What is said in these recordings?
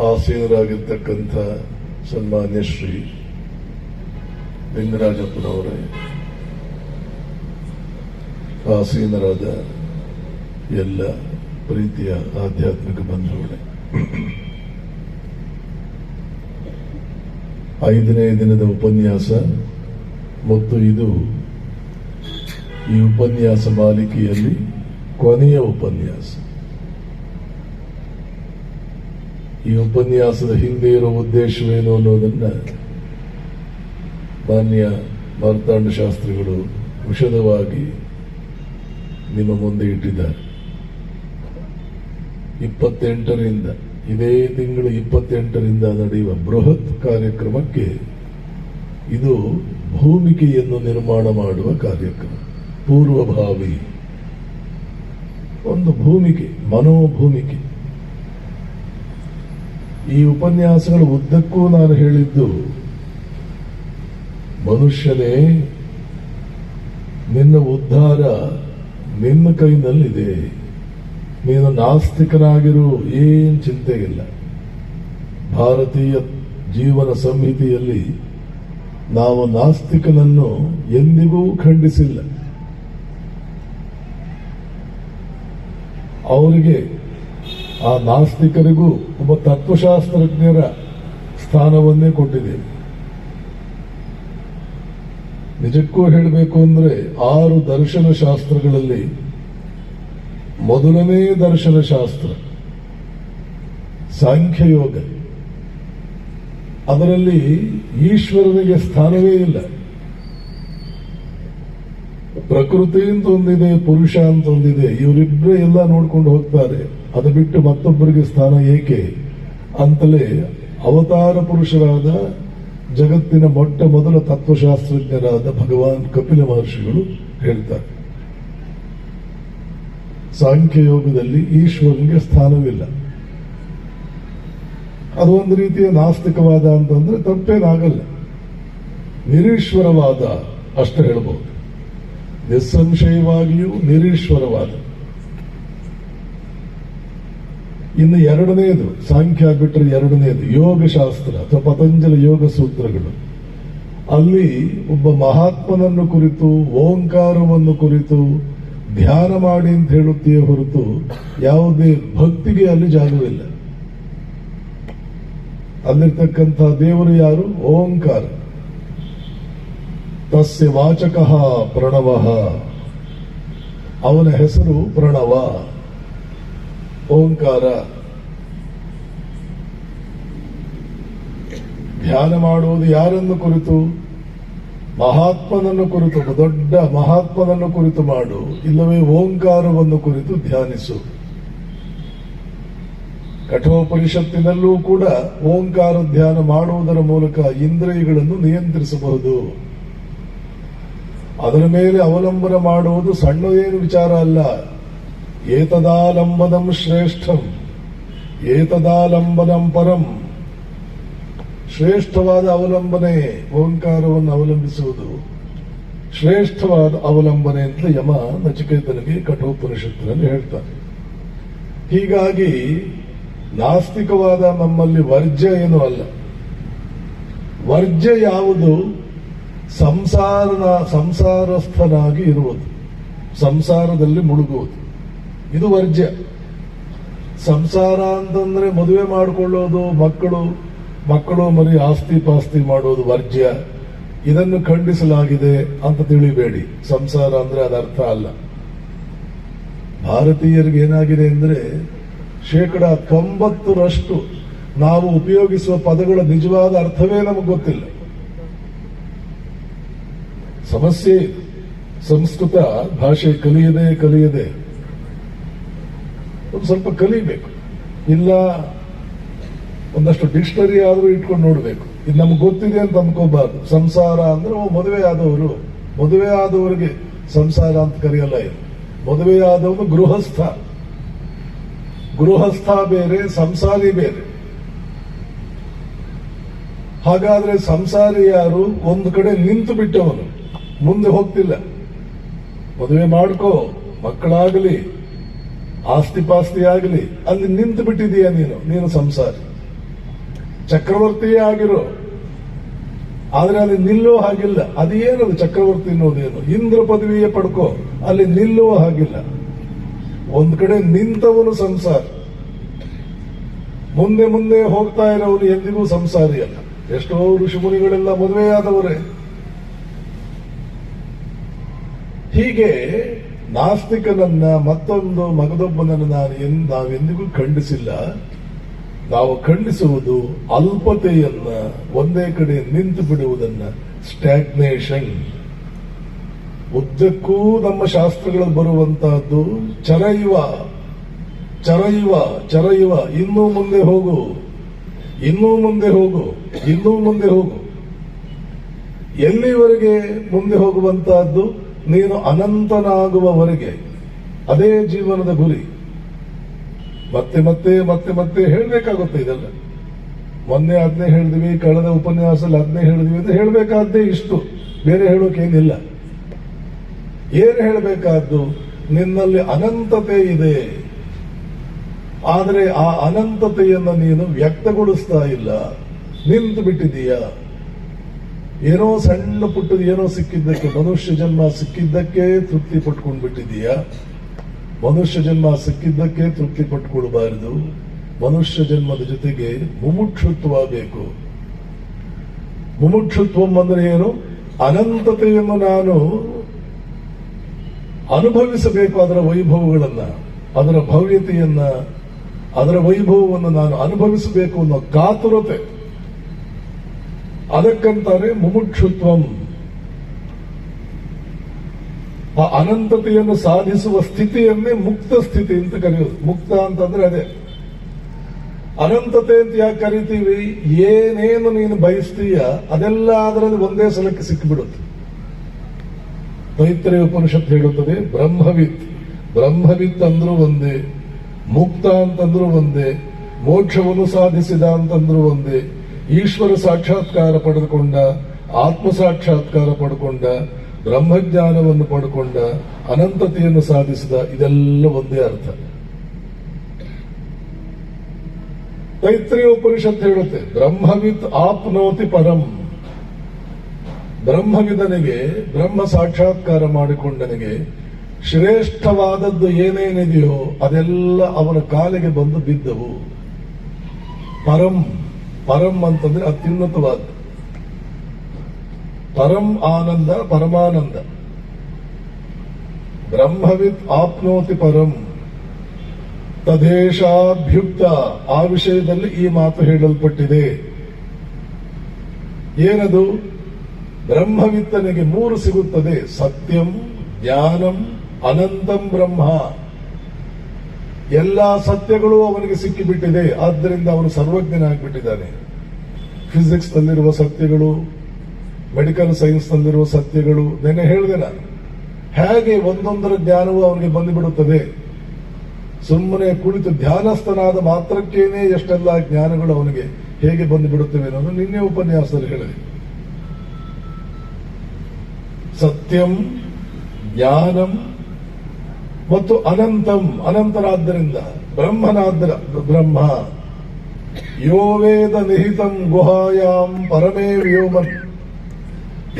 ಆಸೀನರಾಗಿರ್ತಕ್ಕಂಥ ಸನ್ಮಾನ್ಯ ಶ್ರೀ ಲಿಂಗರಾಜಪ್ಪನವರೇ, ಆಸೀನರಾದ ಎಲ್ಲ ಪ್ರೀತಿಯ ಆಧ್ಯಾತ್ಮಿಕ ಬಂಧುಗಳೇ. ಐದನೇ ದಿನದ ಉಪನ್ಯಾಸ ಮತ್ತು ಇದು ಈ ಉಪನ್ಯಾಸ ಮಾಲಿಕೆಯಲ್ಲಿ ಕೊನೆಯ ಉಪನ್ಯಾಸ. ಈ ಉಪನ್ಯಾಸದ ಹಿಂದೆ ಇರೋ ಉದ್ದೇಶವೇನು ಅನ್ನೋದನ್ನ ಮಾನ್ಯ ಮಾರ್ತಾಂಡ ಶಾಸ್ತ್ರಿಗಳು ವಿಷದವಾಗಿ ನಿಮ್ಮ ಮುಂದೆ ಇಟ್ಟಿದ್ದಾರೆ. ಇಪ್ಪತ್ತೆಂಟರಿಂದ, ಇದೇ ತಿಂಗಳು ಇಪ್ಪತ್ತೆಂಟರಿಂದ ನಡೆಯುವ ಬೃಹತ್ ಕಾರ್ಯಕ್ರಮಕ್ಕೆ ಇದು ಭೂಮಿಕೆಯನ್ನು ನಿರ್ಮಾಣ ಮಾಡುವ ಕಾರ್ಯಕ್ರಮ. ಪೂರ್ವಭಾವಿ ಒಂದು ಭೂಮಿಕೆ, ಮನೋಭೂಮಿಕೆ. ಈ ಉಪನ್ಯಾಸಗಳ ಉದ್ದಕ್ಕೂ ನಾನು ಹೇಳಿದ್ದು, ಮನುಷ್ಯನೇ ನಿನ್ನ ಉದ್ಧಾರ ನಿನ್ನ ಕೈನಲ್ಲಿದೆ. ನೀನು ನಾಸ್ತಿಕನಾಗಿರು ಏನ್ ಚಿಂತೆ ಇಲ್ಲ ಭಾರತೀಯ ಜೀವನ ಸಂಹಿತೆಯಲ್ಲಿ ನಾವು ನಾಸ್ತಿಕನನ್ನು ಎಂದಿಗೂ ಖಂಡಿಸಿಲ್ಲ. ಅವರಿಗೆ ಆ ನಾಸ್ತಿಕರಿಗೂ ಒಬ್ಬ ತತ್ವಶಾಸ್ತ್ರಜ್ಞರ ಸ್ಥಾನವನ್ನೇ ಕೊಟ್ಟಿದೆ. ನಿಜಕ್ಕೂ ಹೇಳಬೇಕು ಅಂದ್ರೆ ಆರು ದರ್ಶನ ಶಾಸ್ತ್ರಗಳಲ್ಲಿ ಮೊದಲನೇ ದರ್ಶನ ಶಾಸ್ತ್ರ ಸಾಂಖ್ಯಯೋಗ. ಅದರಲ್ಲಿ ಈಶ್ವರನಿಗೆ ಸ್ಥಾನವೇ ಇಲ್ಲ. ಪ್ರಕೃತಿ ಅಂತ ಒಂದಿದೆ ಪುರುಷ ಅಂತ ಒಂದಿದೆ ಇವರಿಬ್ಬರೇ ಎಲ್ಲ ನೋಡ್ಕೊಂಡು ಹೋಗ್ತಾರೆ. ಅದು ಬಿಟ್ಟು ಮತ್ತೊಬ್ಬರಿಗೆ ಸ್ಥಾನ ಏಕೆ? ಅಂತಲೇ ಅವತಾರ ಪುರುಷರಾದ ಜಗತ್ತಿನ ಮೊಟ್ಟ ಮೊದಲ ತತ್ವಶಾಸ್ತ್ರಜ್ಞರಾದ ಭಗವಾನ್ ಕಪಿಲ ಮಹರ್ಷಿಗಳು ಹೇಳ್ತಾರೆ. ಸಾಂಖ್ಯಯೋಗದಲ್ಲಿ ಈಶ್ವರನಿಗೆ ಸ್ಥಾನವಿಲ್ಲ. ಅದು ಒಂದು ರೀತಿಯ ನಾಸ್ತಿಕವಾದ ಅಂತಂದ್ರೆ ತಪ್ಪೇನಾಗಲ್ಲ. ನಿರೀಶ್ವರವಾದ ಅಷ್ಟು ಹೇಳಬಹುದು ನಿಸ್ಸಂಶಯವಾಗಿಯೂ ನಿರೀಶ್ವರವಾದ. ಇನ್ನು ಎರಡನೆಯದು ಸಾಂಖ್ಯ ಬಿಟ್ಟರೆ ಎರಡನೆಯದು ಯೋಗಶಾಸ್ತ್ರ, ಅಥವಾ ಪತಂಜಲಿ ಯೋಗ ಸೂತ್ರಗಳು. ಅಲ್ಲಿ ಒಬ್ಬ ಮಹಾತ್ಮನನ್ನು ಕುರಿತು, ಓಂಕಾರವನ್ನು ಕುರಿತು ಧ್ಯಾನ ಮಾಡಿ ಅಂತ ಹೇಳುತ್ತೆಯೇ ಹೊರತು ಯಾವುದೇ ಭಕ್ತಿಗೆ ಅಲ್ಲಿ ಜಾಗವಿಲ್ಲ. ಅಲ್ಲಿರ್ತಕ್ಕಂಥ ದೇವರು ಯಾರು? ಓಂಕಾರ. ತಸ್ಯ ವಾಚಕ ಪ್ರಣವ. ಅವನ ಹೆಸರು ಪ್ರಣವ. ಓಂಕಾರ. ಧ್ಯಾನ ಮಾಡುವುದು ಯಾರನ್ನು ಕುರಿತು? ಮಹಾತ್ಮನನ್ನು ಕುರಿತು, ದೊಡ್ಡ ಮಹಾತ್ಮನನ್ನು ಕುರಿತು ಮಾಡು. ಇಲ್ಲವೇ ಓಂಕಾರವನ್ನು ಕುರಿತು ಧ್ಯಾನಿಸು. ಕಠೋಪನಿಷತ್ತಿನಲ್ಲೂ ಕೂಡ ಓಂಕಾರ ಧ್ಯಾನ ಮಾಡುವುದರ ಮೂಲಕ ಇಂದ್ರಿಯಗಳನ್ನು ನಿಯಂತ್ರಿಸಬಹುದು. ಅದರ ಮೇಲೆ ಅವಲಂಬನೆ ಮಾಡುವುದು ಸಣ್ಣದೇನು ವಿಚಾರ ಅಲ್ಲ. ಏತದಾಲಂಬನಂ ಶ್ರೇಷ್ಠಂ ಏತದಾಲಂಬನಂ ಪರಂ. ಶ್ರೇಷ್ಠವಾದ ಅವಲಂಬನೆ, ಓಂಕಾರವನ್ನು ಅವಲಂಬಿಸುವುದು. ಶ್ರೇಷ್ಠವಾದ ಅವಲಂಬನೆ ಅಂತ ಯಮ ನಚಿಕೇತನಿಗೆ ಕಠೋಪನಿಷತ್ತಿನಲ್ಲಿ ಹೇಳ್ತಾರೆ. ಹೀಗಾಗಿ ನಾಸ್ತಿಕವಾದ ನಮ್ಮಲ್ಲಿ ವರ್ಜ್ಯ ಏನು ಅಲ್ಲ. ವರ್ಜ್ಯ ಯಾವುದು? ಸಂಸಾರನ, ಸಂಸಾರಸ್ಥನಾಗಿ ಇರುವುದು. ಸಂಸಾರದಲ್ಲಿ ಮುಳುಗುವುದು. ಇದು ವರ್ಜ್ಯ. ಸಂಸಾರ ಅಂತಂದ್ರೆ ಮದುವೆ ಮಾಡಿಕೊಳ್ಳೋದು ಮಕ್ಕಳು ಮಕ್ಕಳು ಮರಿ ಆಸ್ತಿ ಪಾಸ್ತಿ ಮಾಡೋದು ವರ್ಜ್ಯ. ಇದನ್ನು ಖಂಡಿಸಲಾಗಿದೆ ಅಂತ ತಿಳಿಬೇಡಿ. ಸಂಸಾರ ಅಂದ್ರೆ ಅದರ್ಥ ಅಲ್ಲ. ಭಾರತೀಯರಿಗೆ ಏನಾಗಿದೆ ಅಂದ್ರೆ ಶೇಕಡ ತೊಂಬತ್ತರಷ್ಟು ನಾವು ಉಪಯೋಗಿಸುವ ಪದಗಳ ನಿಜವಾದ ಅರ್ಥವೇ ನಮಗೆ ಗೊತ್ತಿಲ್ಲ. ಸಮಸ್ಯೆ ಸಂಸ್ಕೃತ ಭಾಷೆ ಕಲಿಯದೆ ಕಲಿಯದೆ ಒಂದು ಸ್ವಲ್ಪ ಕಲಿಬೇಕು. ಇಲ್ಲ ಒಂದಷ್ಟು ಡಿಕ್ಷನರಿ ಆದರೂ ಇಟ್ಕೊಂಡು ನೋಡಬೇಕು. ಇದು ನಮ್ಗೆ ಗೊತ್ತಿದೆ ಅಂತ ಅನ್ಕೋಬಾರ್ದು. ಸಂಸಾರ ಅಂದ್ರೆ ಮದುವೆ ಆದವರು. ಮದುವೆ ಆದವರಿಗೆ ಸಂಸಾರ ಅಂತ ಕರೆಯಲ್ಲ ಇದು. ಮದುವೆ ಆದವನು ಗೃಹಸ್ಥ. ಗೃಹಸ್ಥ ಬೇರೆ, ಸಂಸಾರಿ ಬೇರೆ. ಹಾಗಾದ್ರೆ ಸಂಸಾರಿ ಯಾರು? ಒಂದು ಕಡೆ ನಿಂತು ಬಿಟ್ಟವನು. ಮುಂದೆ ಹೋಗ್ತಿಲ್ಲ. ಮದುವೆ ಮಾಡ್ಕೋ, ಮಕ್ಕಳಾಗಲಿ. ಆಸ್ತಿ ಪಾಸ್ತಿ ಆಗಲಿ, ಅಲ್ಲಿ ನಿಂತು ಬಿಟ್ಟಿದೀಯ ನೀನು ನೀನು ಸಂಸಾರಿ. ಚಕ್ರವರ್ತಿಯೇ ಆಗಿರೋ. ಆದ್ರೆ ಅಲ್ಲಿ ನಿಲ್ಲೋ ಹಾಗಿಲ್ಲ. ಅದೇನದು ಚಕ್ರವರ್ತಿ ಅನ್ನೋದೇನು? ಇಂದ್ರ ಪದವಿಯೇ ಪಡ್ಕೋ, ಅಲ್ಲಿ ನಿಲ್ಲುವ ಹಾಗಿಲ್ಲ. ಒಂದ್ ಕಡೆ ನಿಂತವನು ಸಂಸಾರ. ಮುಂದೆ ಮುಂದೆ ಹೋಗ್ತಾ ಇರೋನು ಎಂದಿಗೂ ಸಂಸಾರಿ ಅಲ್ಲ. ಎಷ್ಟೋ ಋಷಿಮುನಿಗಳೆಲ್ಲ ಮದುವೆಯಾದವರೇ. ಹೀಗೆ ನಾಸ್ತಿಕನನ್ನ ಮತ್ತೊಂದು ಮಗದೊಬ್ಬನನ್ನು ನಾನು ಎಂದ ನಾವೆಂದಿಗೂ ಖಂಡಿಸಿಲ್ಲ. ನಾವು ಖಂಡಿಸುವುದು ಅಲ್ಪತೆಯನ್ನ ಒಂದೇ ಕಡೆ ನಿಂತು ಬಿಡುವುದನ್ನ ಸ್ಟ್ಯಾಗ್ನೇಷನ್ ಉದ್ದಕ್ಕೂ ನಮ್ಮ ಶಾಸ್ತ್ರಗಳು ಬರುವಂತಹದ್ದು ಚರಯುವ ಚರಯುವ ಚರಯುವ ಇನ್ನೂ ಮುಂದೆ ಹೋಗು, ಇನ್ನೂ ಮುಂದೆ ಹೋಗು, ಇನ್ನೂ ಮುಂದೆ ಹೋಗು. ಎಲ್ಲಿವರೆಗೆ ಮುಂದೆ ಹೋಗುವಂತಹದ್ದು? ನೀನು ಅನಂತನಾಗುವವರೆಗೆ ಅದೇ ಜೀವನದ ಗುರಿ. ಮತ್ತೆ ಮತ್ತೆ ಮತ್ತೆ ಮತ್ತೆ ಹೇಳಬೇಕಾಗುತ್ತೆ ಇದೆಲ್ಲ. ಮೊನ್ನೆ ಅದನ್ನೇ ಹೇಳಿದ್ವಿ, ಕಳೆದ ಉಪನ್ಯಾಸದಲ್ಲಿ ಅದನ್ನೇ ಹೇಳಿದ್ವಿ ಅಂತ ಹೇಳಬೇಕಾದ್ದೇ ಇಷ್ಟು. ಬೇರೆ ಹೇಳೋಕೇನಿಲ್ಲ ಏನು ಹೇಳಬೇಕಾದ್ದು? ನಿನ್ನಲ್ಲಿ ಅನಂತತೆ ಇದೆ. ಆದರೆ ಆ ಅನಂತತೆಯನ್ನು ನೀನು ವ್ಯಕ್ತಗೊಳಿಸ್ತಾ ಇಲ್ಲ. ನಿಂತು ಬಿಟ್ಟಿದೀಯ ಏನೋ ಸಣ್ಣ ಪುಟ್ಟದ ಏನೋ ಸಿಕ್ಕಿದ್ದಕ್ಕೆ, ಮನುಷ್ಯ ಜನ್ಮ ಸಿಕ್ಕಿದ್ದಕ್ಕೆ ತೃಪ್ತಿ ಪಟ್ಕೊಂಡು ಬಿಟ್ಟಿದೀಯಾ ಮನುಷ್ಯ ಜನ್ಮ ಸಿಕ್ಕಿದ್ದಕ್ಕೆ ತೃಪ್ತಿ ಪಟ್ಕೊಳ್ಬಾರದು. ಮನುಷ್ಯ ಜನ್ಮದ ಜೊತೆಗೆ ಮುಮುಕ್ಷುತ್ವ ಬೇಕು. ಮುಮುಕ್ಷುತ್ವ ಅಂದ್ರೆ ಏನು? ಅನಂತತೆಯನ್ನು ನಾನು ಅನುಭವಿಸಬೇಕು ಅದರ ವೈಭವಗಳನ್ನ, ಅದರ ಭವ್ಯತೆಯನ್ನ, ಅದರ ವೈಭವವನ್ನು ನಾನು ಅನುಭವಿಸಬೇಕು ಅನ್ನೋ ಕಾತುರತೆ. ಅದಕ್ಕಂತಾರೆ ಮುಮುಕ್ಷುತ್ವಂ. ಆ ಅನಂತತೆಯನ್ನು ಸಾಧಿಸುವ ಸ್ಥಿತಿಯನ್ನೇ ಮುಕ್ತ ಸ್ಥಿತಿ ಅಂತ ಕರೆಯೋದು. ಮುಕ್ತ ಅಂತಂದ್ರೆ ಅದೇ. ಅನಂತತೆ ಅಂತ ಯಾಕೆ ಕರಿತೀವಿ? ಏನೇನು ನೀನು ಬಯಸ್ತೀಯ, ಅದೆಲ್ಲ ಅದರಲ್ಲಿ ಒಂದೇ ಸಲಕ್ಕೆ ಸಿಕ್ಕಿಬಿಡುತ್ತೆ ತೈತ್ರೇಯ ಉಪನಿಷತ್ ಹೇಳುತ್ತದೆ, ಬ್ರಹ್ಮವಿತ್. ಬ್ರಹ್ಮವಿತ್ ಅಂದ್ರೂ ಒಂದೇ, ಮುಕ್ತ ಅಂತಂದ್ರೂ ಒಂದೇ, ಮೋಕ್ಷವನ್ನು ಸಾಧಿಸಿದ ಅಂತಂದ್ರೂ ಒಂದೇ ಈಶ್ವರ ಸಾಕ್ಷಾತ್ಕಾರ ಪಡೆದುಕೊಂಡ, ಆತ್ಮ ಸಾಕ್ಷಾತ್ಕಾರ ಪಡ್ಕೊಂಡ, ಬ್ರಹ್ಮಜ್ಞಾನವನ್ನು ಪಡ್ಕೊಂಡ, ಅನಂತತೆಯನ್ನು ಸಾಧಿಸಿದ ಇದೆಲ್ಲ ಒಂದೇ ಅರ್ಥ. ತೈತ್ರಿಯ ಉಪನಿಷತ್ ಹೇಳುತ್ತೆ, ಬ್ರಹ್ಮವಿತ್ ಆಪ್ನೋತಿ ಪರಂ. ಬ್ರಹ್ಮವಿದನಿಗೆ, ಬ್ರಹ್ಮ ಸಾಕ್ಷಾತ್ಕಾರ ಮಾಡಿಕೊಂಡನಿಗೆ ಶ್ರೇಷ್ಠವಾದದ್ದು ಏನೇನಿದೆಯೋ ಅದೆಲ್ಲ ಅವನ ಕಾಲಿಗೆ ಬಂದು ಬಿದ್ದವು. ಪರಂ. ಪರಂ ಅಂತಂದ್ರೆ ಅತ್ಯುನ್ನತವಾದ ಪರಂ ಆನಂದ, ಪರಮಾನಂದ. ಬ್ರಹ್ಮವಿತ್ ಆಪ್ನೋತಿ ಪರಂ. ತದೇಶಾಭ್ಯುಕ್ತ. ಆ ವಿಷಯದಲ್ಲಿ ಈ ಮಾತು ಹೇಳಲ್ಪಟ್ಟಿದೆ. ಏನದು? ಬ್ರಹ್ಮವಿತ್ತನಿಗೆ ಮೂರು ಸಿಗುತ್ತದೆ. ಸತ್ಯಂ, ಜ್ಞಾನಂ, ಅನಂತಂ ಬ್ರಹ್ಮ. ಎಲ್ಲಾ ಸತ್ಯಗಳು ಅವನಿಗೆ ಸಿಕ್ಕಿಬಿಟ್ಟಿದೆ. ಆದ್ದರಿಂದ ಅವನು ಸರ್ವಜ್ಞನಾಗಿಬಿಟ್ಟಿದ್ದಾನೆ. ಫಿಸಿಕ್ಸ್ ನಲ್ಲಿರುವ ಸತ್ಯಗಳು ಮೆಡಿಕಲ್ ಸೈನ್ಸ್ ನಲ್ಲಿರುವ ಸತ್ಯಗಳು ನೆನೆ ಹೇಳಿದೆ ನಾನು. ಹೇಗೆ ಒಂದೊಂದರ ಜ್ಞಾನವು ಅವನಿಗೆ ಬಂದುಬಿಡುತ್ತದೆ? ಸುಮ್ಮನೆ ಕುಳಿತು ಧ್ಯಾನಸ್ಥನಾದ ಮಾತ್ರಕ್ಕೇನೆ ಎಷ್ಟೆಲ್ಲ ಜ್ಞಾನಗಳು ಅವನಿಗೆ ಹೇಗೆ ಬಂದು ಬಿಡುತ್ತವೆ ಅನ್ನೋದು ನಿನ್ನೆ ಉಪನ್ಯಾಸದಲ್ಲಿ ಹೇಳಿದೆ. ಸತ್ಯಂ, ಜ್ಞಾನಂ ಮತ್ತು ಅನಂತಂ, ಅನಂತರಾದ್ದರಿಂದ, ಬ್ರಹ್ಮನಾದ್ರ, ಬ್ರಹ್ಮ. ಯೋ ವೇದ ನಿಹಿತಂ ಗುಹಾಯಾಮ್ ಪರಮೇ ವ್ಯೋಮನ್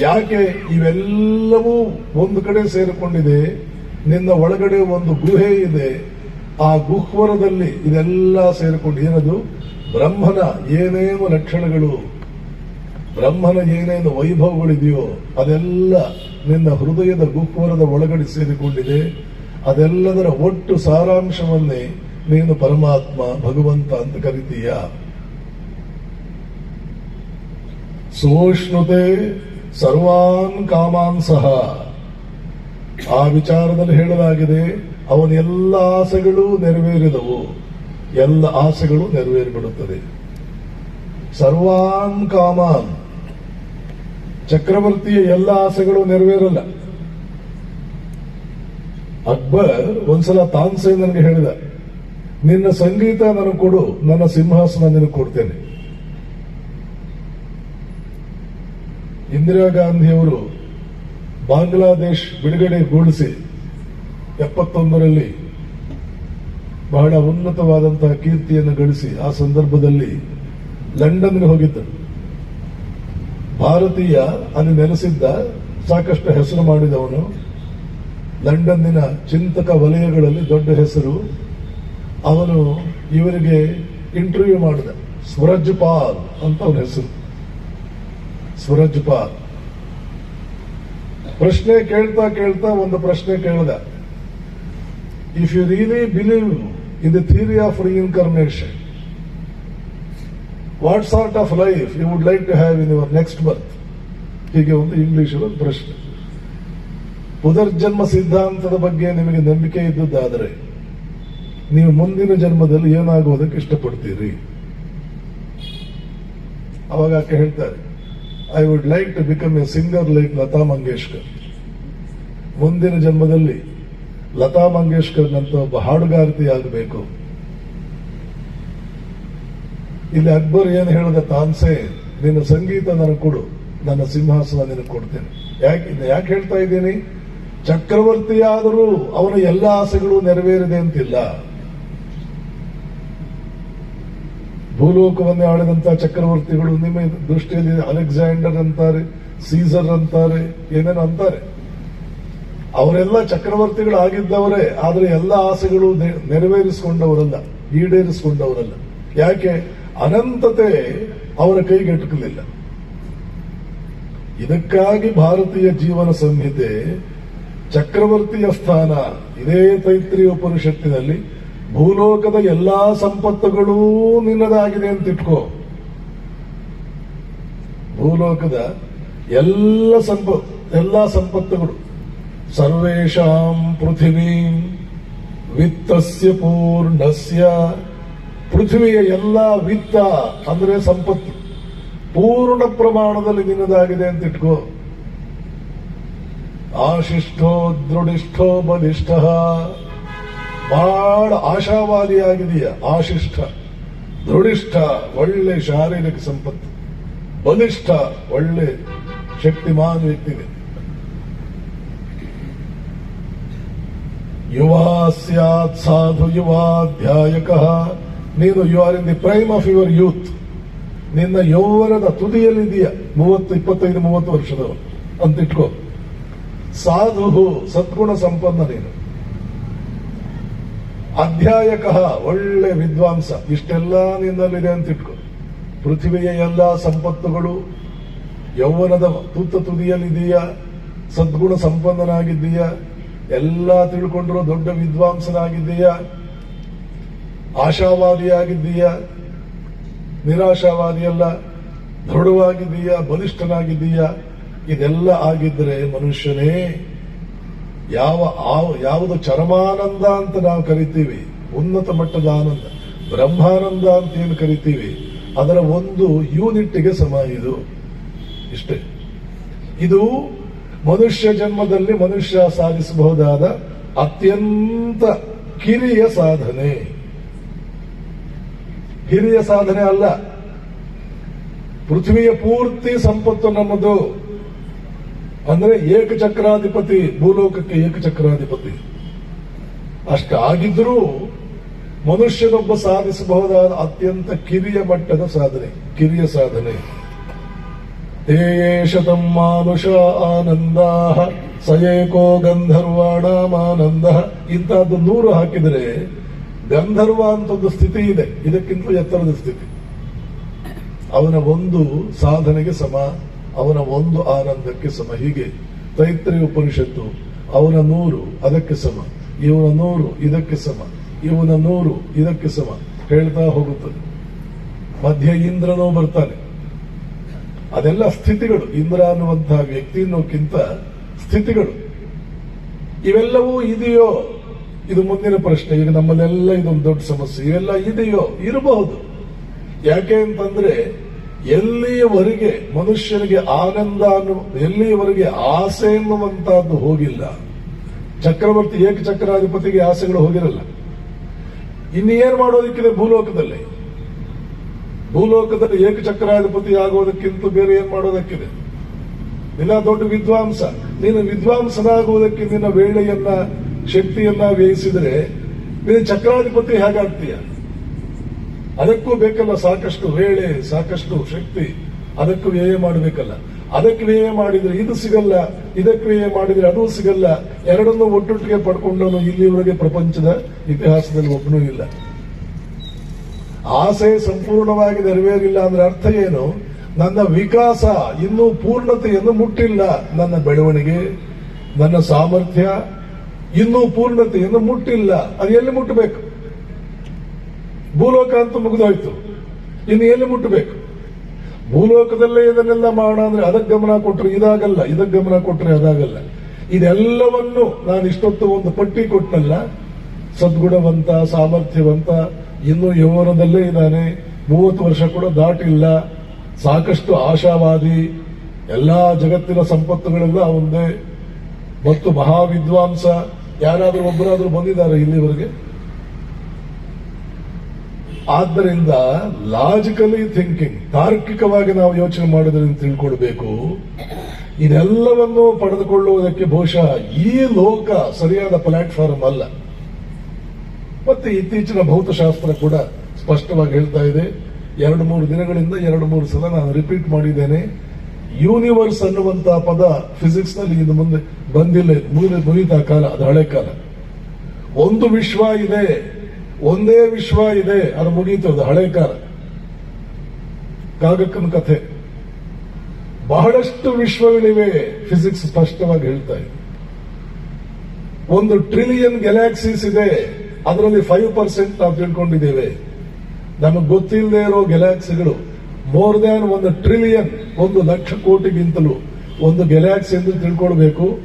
ಯಾಕೆ ಇವೆಲ್ಲವೂ ಒಂದು ಕಡೆ ಸೇರಿಕೊಂಡಿದೆ, ನಿನ್ನ ಒಳಗಡೆ ಒಂದು ಗುಹೆ ಇದೆ, ಆ ಗುಹ್ವರದಲ್ಲಿ ಇದೆಲ್ಲ ಸೇರಿಕೊಂಡು ಏನದು? ಬ್ರಹ್ಮನ ಏನೇನು ಲಕ್ಷಣಗಳು? ಬ್ರಹ್ಮನ ಏನೇನು ವೈಭವಗಳಿದೆಯೋ ಅದೆಲ್ಲ ನಿನ್ನ ಹೃದಯದ ಗುಹ್ವರದ ಒಳಗಡೆ ಸೇರಿಕೊಂಡಿದೆ. ಅದೆಲ್ಲದರ ಒಟ್ಟು ಸಾರಾಂಶವನ್ನೇ ನೀನು ಪರಮಾತ್ಮ ಭಗವಂತ ಅಂತ ಕರಿತೀಯ. ಸೋಷ್ಣುತೆ ಸರ್ವಾನ್ ಕಾಮಾನ್ ಸಹ. ಆ ವಿಚಾರದಲ್ಲಿ ಹೇಳಲಾಗಿದೆ, ಅವನ ಎಲ್ಲ ಆಸೆಗಳು ನೆರವೇರಿದವು. ಎಲ್ಲ ಆಸೆಗಳು ನೆರವೇರಿಬಿಡುತ್ತದೆ. ಸರ್ವಾನ್ ಕಾಮಾನ್. ಚಕ್ರವರ್ತಿಯ ಎಲ್ಲ ಆಸೆಗಳು ನೆರವೇರಲ್ಲ. ಅಕ್ಬರ್ ಒಂದ್ಸಲ ತಾನ್ಸೇನ್ ನನಗೆ ಹೇಳಿದ, ನಿನ್ನ ಸಂಗೀತ ನನಗೆ ಕೊಡು, ನನ್ನ ಸಿಂಹಾಸನ ನಿನಗೆ ಕೊಡ್ತೇನೆ. ಇಂದಿರಾ ಗಾಂಧಿಯವರು ಬಾಂಗ್ಲಾದೇಶ್ ಬಿಡುಗಡೆಗೊಳಿಸಿ ಎಪ್ಪತ್ತೊಂದರಲ್ಲಿ ಬಹಳ ಉನ್ನತವಾದಂತಹ ಕೀರ್ತಿಯನ್ನು ಗಳಿಸಿ ಆ ಸಂದರ್ಭದಲ್ಲಿ ಲಂಡನ್ಗೆ ಹೋಗಿದ್ದರು. ಭಾರತೀಯ ಅಲ್ಲಿ ನೆಲೆಸಿದ್ದ ಸಾಕಷ್ಟು ಹೆಸರು ಮಾಡಿದವನು ಲಂಡನ್ನಿನ ಚಿಂತಕ ವಲಯಗಳಲ್ಲಿ ದೊಡ್ಡ ಹೆಸರು. ಅವನು ಇವರಿಗೆ ಇಂಟರ್ವ್ಯೂ ಮಾಡಿದ. ಸ್ವರಜ್ ಪಾಲ್ ಅಂತ ಅವನ ಹೆಸರು. ಸ್ವರಜ್ ಪಾಲ್ ಪ್ರಶ್ನೆ ಕೇಳ್ತಾ ಕೇಳ್ತಾ ಒಂದು ಪ್ರಶ್ನೆ ಕೇಳ್ದ. If you really believe in the theory of reincarnation what sort of life you would like to have in your next birth ಹೀಗೆ ಒಂದು ಇಂಗ್ಲಿಷ್ ಒಂದು ಪ್ರಶ್ನೆ. ಪುನರ್ಜನ್ಮ ಸಿದ್ಧಾಂತದ ಬಗ್ಗೆ ನಿಮಗೆ ನಂಬಿಕೆ ಇದ್ದುದಾದರೆ ನೀವು ಮುಂದಿನ ಜನ್ಮದಲ್ಲಿ ಏನಾಗುವುದಕ್ಕೆ ಇಷ್ಟಪಡ್ತೀರಿ? ಅವಾಗ ಆಕೆ ಹೇಳ್ತಾರೆ I would like to become a singer like Lata Mangeshkar. ಮುಂದಿನ ಜನ್ಮದಲ್ಲಿ ಲತಾ ಮಂಗೇಶ್ಕರ್ನಂತ ಒಬ್ಬ ಹಾಡುಗಾರತಿ ಆಗಬೇಕು. ಇಲ್ಲಿ ಅಕ್ಬರ್ ಏನು ಹೇಳಿದ ತಾನ್ಸೆ, ನಿನ್ನ ಸಂಗೀತ ನನಗೆ ಕೊಡು, ನನ್ನ ಸಿಂಹಾಸನ ನಿನಗೆ ಕೊಡ್ತೇನೆ. ಯಾಕೆ ಯಾಕೆ ಹೇಳ್ತಾ ಇದ್ದೀನಿ? ಚಕ್ರವರ್ತಿಯಾದರೂ ಅವನ ಎಲ್ಲ ಆಸೆಗಳು ನೆರವೇರಿದೆ ಅಂತಿಲ್ಲ. ಭೂಲೋಕವನ್ನೇ ಆಳಿದಂತ ಚಕ್ರವರ್ತಿಗಳು ನಿಮ್ಮ ದೃಷ್ಟಿಯಲ್ಲಿ ಅಲೆಕ್ಸಾಂಡರ್ ಅಂತಾರೆ, ಸೀಸರ್ ಅಂತಾರೆ, ಏನೇನು ಅಂತಾರೆ. ಅವರೆಲ್ಲ ಚಕ್ರವರ್ತಿಗಳಾಗಿದ್ದವರೇ, ಆದರೆ ಎಲ್ಲ ಆಸೆಗಳು ನೆರವೇರಿಸಿಕೊಂಡವರಲ್ಲ, ಈಡೇರಿಸಿಕೊಂಡವರಲ್ಲ. ಯಾಕೆ? ಅನಂತತೆ ಅವರ ಕೈಗೆಟುಕಲಿಲ್ಲ ಇದಕ್ಕಾಗಿ ಭಾರತೀಯ ಜೀವನ ಸಂಹಿತೆ ಚಕ್ರವರ್ತಿಯ ಸ್ಥಾನ ಇದೇ ತೈತ್ರಿ ಉಪನಿಷತ್ತಿನಲ್ಲಿ, ಭೂಲೋಕದ ಎಲ್ಲಾ ಸಂಪತ್ತುಗಳೂ ನಿನ್ನದಾಗಿದೆ ಅಂತ ಇಟ್ಕೋ. ಭೂಲೋಕದ ಎಲ್ಲ ಸಂಪ, ಎಲ್ಲ ಸಂಪತ್ತುಗಳು. ಸರ್ವೇಷಾಂ ಪೃಥ್ವೀ ವಿತ್ತಸ್ಯ ಪೂರ್ಣಸ್ಯ. ಪೃಥ್ವಿಯ ಎಲ್ಲ ವಿತ್ತ ಅಂದ್ರೆ ಸಂಪತ್ತು. ಪೂರ್ಣ ಪ್ರಮಾಣದಲ್ಲಿ ನಿನ್ನದಾಗಿದೆ ಅಂತ ಇಟ್ಕೋ. ಆಶಿಷ್ಠೋ ದೃಢಿಷ್ಠೋ ಬಲಿಷ್ಠ. ಬಹಳ ಆಶಾವಾದಿಯಾಗಿದೆಯ ಆಶಿಷ್ಠ ದೃಢಿಷ್ಠ, ಒಳ್ಳೆ ಶಾರೀರಿಕ ಸಂಪತ್ತು. ಬಲಿಷ್ಠ, ಒಳ್ಳೆ ಶಕ್ತಿಮಾನ್ ವ್ಯಕ್ತಿಗೆ. ಯುವ ಸ್ಯಾತ್ ಸಾಧು ಯುವಾಧ್ಯಾಯಕ. ನೀನು you are in the prime of your youth ನಿನ್ನ ಯೌವನದ ತುದಿಯಲ್ಲಿದೆಯಾ ಮೂವತ್ತು, ಇಪ್ಪತ್ತೈದು, ಮೂವತ್ತು ವರ್ಷದವರು ಅಂತ ಇಟ್ಕೋ ಸಾಧು ಸದ್ಗುಣ ಸಂಪನ್ನ ನೀನು. ಅಧ್ಯಾಯಕ ಒಳ್ಳೆ ವಿದ್ವಾಂಸ, ಇಷ್ಟೆಲ್ಲ ನಿನ್ನಲ್ಲಿದೆ ಅಂತ ಇಟ್ಕೊ ಪೃಥ್ವಿಯ ಎಲ್ಲ ಸಂಪತ್ತುಗಳು ಯೌವನದ ತುತ್ತ ತುದಿಯಲ್ಲಿದೆಯಾ ಸದ್ಗುಣ ಸಂಪನ್ನನಾಗಿದ್ದೀಯಾ? ಎಲ್ಲ ತಿಳ್ಕೊಂಡಿರೋ ದೊಡ್ಡ ವಿದ್ವಾಂಸನಾಗಿದ್ದೀಯಾ? ಆಶಾವಾದಿಯಾಗಿದ್ದೀಯಾ? ನಿರಾಶಾವಾದಿಯಲ್ಲ? ದೃಢವಾಗಿದ್ದೀಯಾ? ಬಲಿಷ್ಠನಾಗಿದ್ದೀಯಾ? ಇದೆಲ್ಲ ಆಗಿದ್ರೆ ಮನುಷ್ಯನೇ ಯಾವ ಯಾವುದು ಚರಮಾನಂದ ಅಂತ ನಾವು ಕರಿತೀವಿ. ಉನ್ನತ ಮಟ್ಟದ ಆನಂದ. ಬ್ರಹ್ಮಾನಂದ ಅಂತ ಏನು ಕರಿತೀವಿ? ಅದರ ಒಂದು ಯೂನಿಟ್ಗೆ ಸಮ ಇದು. ಇಷ್ಟೇ. ಇದು ಮನುಷ್ಯ ಜನ್ಮದಲ್ಲಿ ಮನುಷ್ಯ ಸಾಧಿಸಬಹುದಾದ ಅತ್ಯಂತ ಕಿರಿಯ ಸಾಧನೆ. ಹಿರಿಯ ಸಾಧನೆ ಅಲ್ಲ. ಪೃಥ್ವಿಯ ಪೂರ್ತಿ ಸಂಪತ್ತು ನಮ್ಮದು. ಅಂದ್ರೆ ಏಕಚಕ್ರಾಧಿಪತಿ, ಭೂಲೋಕಕ್ಕೆ ಏಕಚಕ್ರಾಧಿಪತಿ. ಅಷ್ಟಾಗಿದ್ರೂ ಮನುಷ್ಯನೊಬ್ಬ ಸಾಧಿಸಬಹುದಾದ ಅತ್ಯಂತ ಕಿರಿಯ ಮಟ್ಟದ ಸಾಧನೆ, ಕಿರಿಯ ಸಾಧನೆ. ತೇಯೇಷತಂ ಮಾನುಷ ಆನಂದ ಸಯೇಕೋ ಗಂಧರ್ವಾಣಾಮಾನಂದ ಇಂತಹದ್ದು ನೂರು ಹಾಕಿದರೆ ಗಂಧರ್ವ ಅಂತ ಒಂದು ಸ್ಥಿತಿ ಇದೆ. ಇದಕ್ಕಿಂತಲೂ ಎತ್ತರದ ಸ್ಥಿತಿ. ಅವನ ಒಂದು ಸಾಧನೆಗೆ ಸಮ ಅವನ ಒಂದು ಆನಂದಕ್ಕೆ ಸಮ. ಹೀಗೆ ತೈತ್ರಿ ಉಪನಿಷತ್ತು, ಅವನ ನೂರು ಅದಕ್ಕೆ ಸಮ. ಇವನ ನೂರು ಇದಕ್ಕೆ ಸಮ. ಇವನ ನೂರು ಇದಕ್ಕೆ ಸಮ. ಹೇಳ್ತಾ ಹೋಗುತ್ತದೆ. ಮಧ್ಯ ಇಂದ್ರನೂ ಬರ್ತಾನೆ. ಅದೆಲ್ಲ ಸ್ಥಿತಿಗಳು. ಇಂದ್ರ ಅನ್ನುವಂತಹ ವ್ಯಕ್ತಿ ಅನ್ನೋಕ್ಕಿಂತ ಸ್ಥಿತಿಗಳು. ಇವೆಲ್ಲವೂ ಇದೆಯೋ? ಇದು ಮುಂದಿನ ಪ್ರಶ್ನೆ. ಈಗ ನಮ್ಮಲ್ಲೆಲ್ಲ ಇದೊಂದು ದೊಡ್ಡ ಸಮಸ್ಯೆ. ಇವೆಲ್ಲ ಇದೆಯೋ? ಇರಬಹುದು. ಯಾಕೆ ಅಂತಂದ್ರೆ ಎಲ್ಲಿಯವರೆಗೆ ಮನುಷ್ಯನಿಗೆ ಆನಂದ ಅನ್ನು ಎಲ್ಲಿಯವರೆಗೆ ಆಸೆ ಎನ್ನುವಂತಹದ್ದು ಹೋಗಿಲ್ಲ. ಚಕ್ರವರ್ತಿ ಏಕಚಕ್ರಾಧಿಪತಿಗೆ ಆಸೆಗಳು ಹೋಗಿರಲ್ಲ. ಇನ್ನೇನು ಮಾಡೋದಕ್ಕಿದೆ ಭೂಲೋಕದಲ್ಲಿ? ಭೂಲೋಕದಲ್ಲಿ ಏಕಚಕ್ರಾಧಿಪತಿ ಆಗೋದಕ್ಕಿಂತ ಬೇರೆ ಏನ್ ಮಾಡೋದಕ್ಕಿದೆ? ನಿನ್ನ ದೊಡ್ಡ ವಿದ್ವಾಂಸ, ನೀನು ವಿದ್ವಾಂಸನಾಗುವುದಕ್ಕೆ ನಿನ್ನ ವೇಳೆಯನ್ನ, ಶಕ್ತಿಯನ್ನ ವ್ಯಯಿಸಿದ್ರೆ, ನೀನು ಚಕ್ರಾಧಿಪತಿ ಹೇಗಾಗ್ತೀಯ? ಅದಕ್ಕೂ ಬೇಕಲ್ಲ ಸಾಕಷ್ಟು ವೇಳೆ, ಸಾಕಷ್ಟು ಶಕ್ತಿ. ಅದಕ್ಕೂ ವ್ಯಯ ಮಾಡಬೇಕಲ್ಲ. ಅದಕ್ಕೆ ವ್ಯಯ ಮಾಡಿದ್ರೆ ಇದು ಸಿಗಲ್ಲ, ಇದಕ್ಕೆ ವ್ಯಯ ಮಾಡಿದ್ರೆ ಅದು ಸಿಗಲ್ಲ. ಎರಡನ್ನೂ ಒಟ್ಟೊಟ್ಟಿಗೆ ಪಡ್ಕೊಂಡನು ಇಲ್ಲಿವರೆಗೆ ಪ್ರಪಂಚದ ಇತಿಹಾಸದಲ್ಲಿ ಒಬ್ಬನೂ ಇಲ್ಲ. ಆಸೆ ಸಂಪೂರ್ಣವಾಗಿ ನೆರವೇರಿಲ್ಲ ಅಂದ್ರೆ ಅರ್ಥ ಏನು? ನನ್ನ ವಿಕಾಸ ಇನ್ನೂ ಪೂರ್ಣತೆಯನ್ನು ಮುಟ್ಟಿಲ್ಲ. ನನ್ನ ಬೆಳವಣಿಗೆ, ನನ್ನ ಸಾಮರ್ಥ್ಯ ಇನ್ನೂ ಪೂರ್ಣತೆಯನ್ನು ಮುಟ್ಟಿಲ್ಲ. ಅದು ಎಲ್ಲಿ ಮುಟ್ಟಬೇಕು? ಭೂಲೋಕ ಅಂತೂ ಮುಗಿದೋಯ್ತು. ಇನ್ನು ಎಲ್ಲಿ ಮುಟ್ಟಬೇಕು? ಭೂಲೋಕದಲ್ಲೇ ಇದನ್ನೆಲ್ಲ ಮಾಡೋಣ ಅಂದ್ರೆ ಅದಕ್ಕೆ ಗಮನ ಕೊಟ್ಟರೆ ಇದಾಗಲ್ಲ, ಇದಕ್ಕೆ ಗಮನ ಕೊಟ್ಟರೆ ಅದಾಗಲ್ಲ. ಇದೆಲ್ಲವನ್ನು ನಾನು ಇಷ್ಟೊತ್ತು ಒಂದು ಪಟ್ಟಿ ಕೊಟ್ಟಲ್ಲ ಸದ್ಗುಣವಂತ, ಸಾಮರ್ಥ್ಯವಂತ, ಇನ್ನೂ ಯೌವನದಲ್ಲೇ ಇದ್ದಾನೆ, ಮೂವತ್ತು ವರ್ಷ ಕೂಡ ದಾಟಿಲ್ಲ, ಸಾಕಷ್ಟು ಆಶಾವಾದಿ, ಎಲ್ಲಾ ಜಗತ್ತಿನ ಸಂಪತ್ತುಗಳೆಲ್ಲ ಒಂದೇ. ಮತ್ತು ಮಹಾವಿದ್ವಾಂಸ, ಯಾರಾದರೂ ಒಬ್ಬರಾದರೂ ಬಂದಿದ್ದಾರೆ ಇಲ್ಲಿವರೆಗೆ? ಆದ್ದರಿಂದ ಲಾಜಿಕಲಿ ಥಿಂಕಿಂಗ್ ತಾರ್ಕಿಕವಾಗಿ ನಾವು ಯೋಚನೆ ಮಾಡೋದ್ರಿಂದ ತಿಳ್ಕೊಡ್ಬೇಕು ಇದೆಲ್ಲವನ್ನು ಪಡೆದುಕೊಳ್ಳುವುದಕ್ಕೆ ಬಹುಶಃ ಈ ಲೋಕ ಸರಿಯಾದ ಪ್ಲಾಟ್ಫಾರ್ಮ್ ಅಲ್ಲ. ಮತ್ತೆ ಇತ್ತೀಚಿನ ಭೌತಶಾಸ್ತ್ರ ಕೂಡ ಸ್ಪಷ್ಟವಾಗಿ ಹೇಳ್ತಾ ಇದೆ. ಎರಡು ಮೂರು ದಿನಗಳಿಂದ ಎರಡು ಮೂರು ಸಲ ನಾನು ರಿಪೀಟ್ ಮಾಡಿದ್ದೇನೆ. ಯೂನಿವರ್ಸ್ ಅನ್ನುವಂತಹ ಪದ ಫಿಸಿಕ್ಸ್ನಲ್ಲಿ ಇದು ಮುಂದೆ ಬಂದಿಲ್ಲ. ಮುಗಿದ ಮುಗಿದ ಕಾಲ, ಅದು ಹಳೆ ಕಾಲ. ಒಂದು ವಿಶ್ವ ಇದೆ. ಒಂದೇ ವಿಶ್ವ ಇದೆ, ಅದು ಮುಗೀತು, ಅದು ಹಳೆ ಕಾಲ. ಕಾಗಕ್ಕನ ಕಥೆ. ಬಹಳಷ್ಟು ವಿಶ್ವಗಳಿವೆ, ಫಿಸಿಕ್ಸ್ ಸ್ಪಷ್ಟವಾಗಿ ಹೇಳ್ತಾ ಇದೆ. ಒಂದು ಟ್ರಿಲಿಯನ್ ಗ್ಯಾಲಾಕ್ಸೀಸ್ ಇದೆ, ಅದರಲ್ಲಿ ಫೈವ್ ಪರ್ಸೆಂಟ್ ನಾವು ತಿಳ್ಕೊಂಡಿದ್ದೇವೆ. ನಮಗೆ ಗೊತ್ತಿಲ್ಲದೆ ಇರೋ ಗ್ಯಾಲಾಕ್ಸಿಗಳು ಮೋರ್ ದ್ಯಾನ್ ಒಂದು ಟ್ರಿಲಿಯನ್ ಒಂದು ಲಕ್ಷ ಕೋಟಿಗಿಂತಲೂ ಒಂದು ಗ್ಯಾಲಾಕ್ಸಿ ಎಂದು ತಿಳ್ಕೊಳ್ಬೇಕು.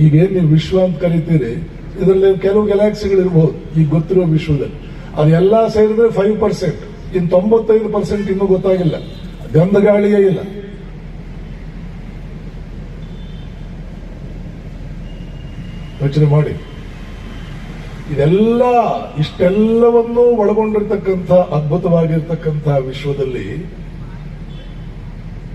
ಈಗೇನು ನೀವು ವಿಶ್ವ ಅಂತ ಕರಿತೀರಿ? ಇದರಲ್ಲಿ ಕೆಲವು ಗ್ಯಾಲಾಕ್ಸಿಗಳು ಇರಬಹುದು ಈಗ ಗೊತ್ತಿರೋ ವಿಶ್ವದಲ್ಲಿ. ಅದೆಲ್ಲ ಸೇರಿದ್ರೆ ಫೈವ್ ಪರ್ಸೆಂಟ್ ಇನ್ನು ತೊಂಬತ್ತೈದು ಪರ್ಸೆಂಟ್ ಇನ್ನೂ ಗೊತ್ತಾಗಿಲ್ಲ. ಗಂಧ ಗಾಳಿಯೇ ಇಲ್ಲ. ಯೋಚನೆ ಮಾಡಿ. ಇದೆಲ್ಲ ಇಷ್ಟೆಲ್ಲವನ್ನೂ ಒಳಗೊಂಡಿರ್ತಕ್ಕಂಥ, ಅದ್ಭುತವಾಗಿರ್ತಕ್ಕಂಥ ವಿಶ್ವದಲ್ಲಿ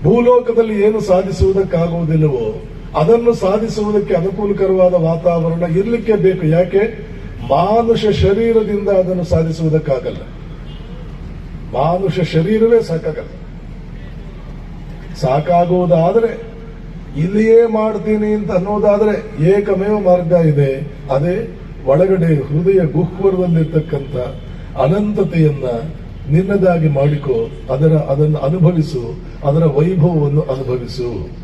ಭೂಲೋಕದಲ್ಲಿ ಏನು ಸಾಧಿಸುವುದಕ್ಕಾಗುವುದಿಲ್ಲವೋ ಅದನ್ನು ಸಾಧಿಸುವುದಕ್ಕೆ ಅನುಕೂಲಕರವಾದ ವಾತಾವರಣ ಇರಲಿಕ್ಕೆ ಬೇಕು. ಯಾಕೆ? ಮಾನುಷ ಶರೀರದಿಂದ ಅದನ್ನು ಸಾಧಿಸುವುದಕ್ಕಾಗಲ್ಲ. ಮಾನುಷ ಶರೀರವೇ ಸಾಕಾಗಲ್ಲ. ಸಾಕಾಗುವುದಾದರೆ ಇಲ್ಲಿಯೇ ಮಾಡ್ತೀನಿ ಅಂತ ಅನ್ನೋದಾದ್ರೆ ಏಕಮೇವ ಮಾರ್ಗ ಇದೆ. ಅದೇ ಒಳಗಡೆ ಹೃದಯ ಗುಹ್ವರದಲ್ಲಿರ್ತಕ್ಕಂಥ ಅನಂತತೆಯನ್ನ ನಿನ್ನದಾಗಿ ಮಾಡಿಕೋ, ಅದರ ಅದನ್ನು ಅನುಭವಿಸು, ಅದರ ವೈಭವವನ್ನು ಅನುಭವಿಸು.